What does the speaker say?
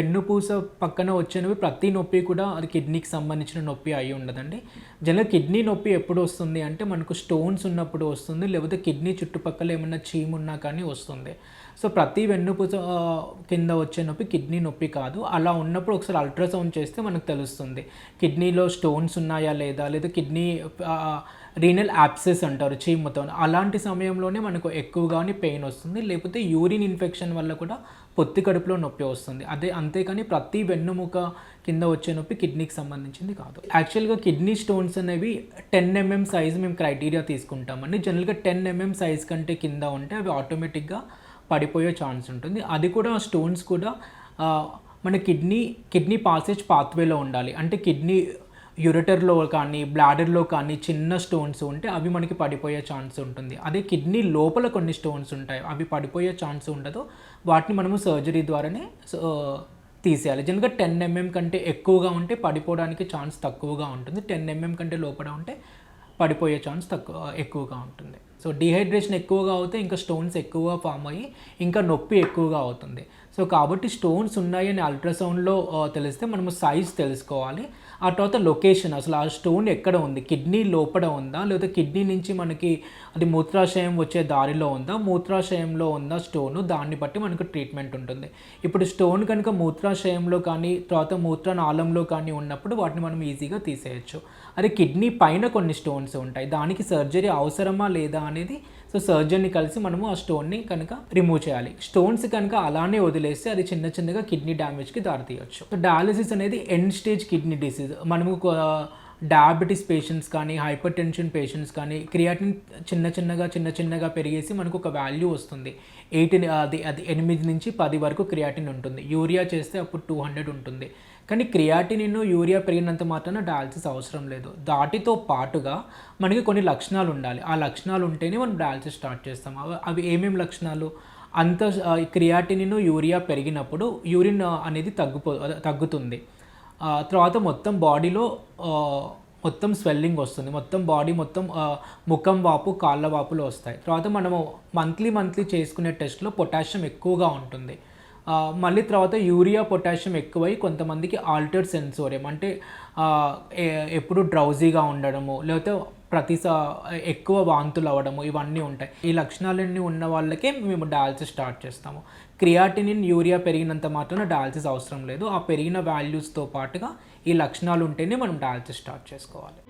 వెన్నుపూస పక్కన వచ్చినవి. ప్రతి నొప్పి కూడా అది కిడ్నీకి సంబంధించిన నొప్పి అయి ఉండదండి. జనరల్ కిడ్నీ నొప్పి ఎప్పుడు వస్తుంది అంటే మనకు స్టోన్స్ ఉన్నప్పుడు వస్తుంది. లేకపోతే కిడ్నీ చుట్టుపక్కల ఏమన్నా చీము ఉన్నా కానీ వస్తుంది. సో ప్రతి వెన్నుపూస కింద వచ్చే నొప్పి కిడ్నీ నొప్పి కాదు. అలా ఉన్నప్పుడు ఒకసారి అల్ట్రాసౌండ్ చేస్తే మనకు తెలుస్తుంది. కిడ్నీలో స్టోన్స్ ఉన్నాయా లేదా? లేదా కిడ్నీ రీనల్ యాప్సెస్ అంటారు చీముతో. అలాంటి సమయంలోనే మనకు ఎక్కువగానే పెయిన్ వస్తుంది. లేకపోతే యూరిన్ ఇన్ఫెక్షన్ వల్ల కూడా పొత్తి కడుపులో నొప్పి వస్తుంది. అదే అంతేకాని ప్రతి వెన్నుముక కింద వచ్చే నొప్పి కిడ్నీకి సంబంధించింది కాదు. యాక్చువల్గా కిడ్నీ స్టోన్స్ అనేవి టెన్ ఎంఎం సైజ్ మేము క్రైటీరియా తీసుకుంటామండి. జనరల్గా టెన్ ఎంఎం సైజ్ కంటే కింద ఉంటే అవి ఆటోమేటిక్గా పడిపోయే ఛాన్స్ ఉంటుంది. అది కూడా స్టోన్స్ కూడా మన కిడ్నీ కిడ్నీ పాసేజ్ పాత్వేలో ఉండాలి. అంటే కిడ్నీ యురటర్లో కానీ బ్లాడర్లో కానీ చిన్న స్టోన్స్ ఉంటే అవి మనకి పడిపోయే ఛాన్స్ ఉంటుంది. అదే కిడ్నీ లోపల కొన్ని స్టోన్స్ ఉంటాయి. అవి పడిపోయే ఛాన్స్ ఉండదు. వాటిని మనము సర్జరీ ద్వారానే సో, తీసేయాలి. జనరల్గా టెన్ ఎంఎం కంటే ఎక్కువగా ఉంటే పడిపోవడానికి ఛాన్స్ తక్కువగా ఉంటుంది. టెన్ ఎంఎం కంటే లోపల ఉంటే పడిపోయే ఛాన్స్ తక్కువ ఎక్కువగా ఉంటుంది. సో డిహైడ్రేషన్ ఎక్కువగా అవుతే ఇంకా స్టోన్స్ ఎక్కువగా ఫామ్ అయ్యి ఇంకా నొప్పి ఎక్కువగా అవుతుంది. సో కాబట్టి స్టోన్స్ ఉన్నాయని అల్ట్రాసౌండ్లో తెలిస్తే మనము సైజ్ తెలుసుకోవాలి. ఆ తర్వాత లొకేషన్ అసలు ఆ స్టోన్ ఎక్కడ ఉంది? కిడ్నీ లోపల ఉందా? లేదా కిడ్నీ నుంచి మనకి అది మూత్రాశయం వచ్చే దారిలో ఉందా? మూత్రాశయంలో ఉందా స్టోన్ దాన్ని బట్టి మనకు ట్రీట్మెంట్ ఉంటుంది. ఇప్పుడు స్టోన్ కనుక మూత్రాశయంలో కానీ తర్వాత మూత్రనాళంలో కానీ ఉన్నప్పుడు వాటిని మనం ఈజీగా తీసేయచ్చు. అదే కిడ్నీ పైన కొన్ని స్టోన్స్ ఉంటాయి. దానికి సర్జరీ అవసరమా లేదా అనేది. సో సర్జన్ని కలిసి మనము ఆ స్టోన్ని కనుక రిమూవ్ చేయాలి. స్టోన్స్ కనుక అలానే వదిలేస్తే అది చిన్న చిన్నగా కిడ్నీ డ్యామేజ్కి దారితీయచ్చు. సో డయాలసిస్ అనేది ఎండ్ స్టేజ్ కిడ్నీ డిసీజ్ మనము డయాబెటీస్ పేషెంట్స్ కానీ హైపర్ టెన్షన్ పేషెంట్స్ కానీ క్రియాటిన్ చిన్న చిన్నగా చిన్న చిన్నగా పెరిగేసి మనకు ఒక వాల్యూ వస్తుంది. ఎయిట్ అది అది ఎనిమిది నుంచి పది వరకు క్రియాటిన్ ఉంటుంది. యూరియా చేస్తే అప్పుడు టూ హండ్రెడ్ ఉంటుంది. కానీ క్రియాటినిన్ యూరియా పెరిగినంత మాత్రాన డయాలసిస్ అవసరం లేదు. దాటితో పాటుగా మనకి కొన్ని లక్షణాలు ఉండాలి. ఆ లక్షణాలు ఉంటేనే మనం డయాలసిస్ స్టార్ట్ చేస్తాం. అవి అవి ఏమేమి లక్షణాలు? అంత క్రియాటినిన్ యూరియా పెరిగినప్పుడు యూరిన్ అనేది తగ్గిపో తగ్గుతుంది. తర్వాత మొత్తం బాడీలో మొత్తం స్వెల్లింగ్ వస్తుంది. మొత్తం బాడీ మొత్తం ముఖం వాపు కాళ్ళ వాపులు వస్తాయి. తర్వాత మనము మంత్లీ మంత్లీ చేసుకునే టెస్ట్లో పొటాషియం ఎక్కువగా ఉంటుంది. మళ్ళీ తర్వాత యూరియా పొటాషియం ఎక్కువై కొంతమందికి ఆల్టర్డ్ సెన్సోరియం అంటే ఎప్పుడు డ్రౌజీగా ఉండడము లేకపోతే ప్రతిసా ఎక్కువ వాంతులు అవ్వడము ఇవన్నీ ఉంటాయి. ఈ లక్షణాలన్నీ ఉన్న వాళ్ళకే మేము డయాలసిస్ స్టార్ట్ చేస్తాము. క్రియాటినిన్ యూరియా పెరిగినంత మాత్రాన డయాలసిస్ అవసరం లేదు. ఆ పెరిగిన వాల్యూస్తో పాటుగా ఈ లక్షణాలు ఉంటేనే మనం డయాలసిస్ స్టార్ట్ చేసుకోవాలి.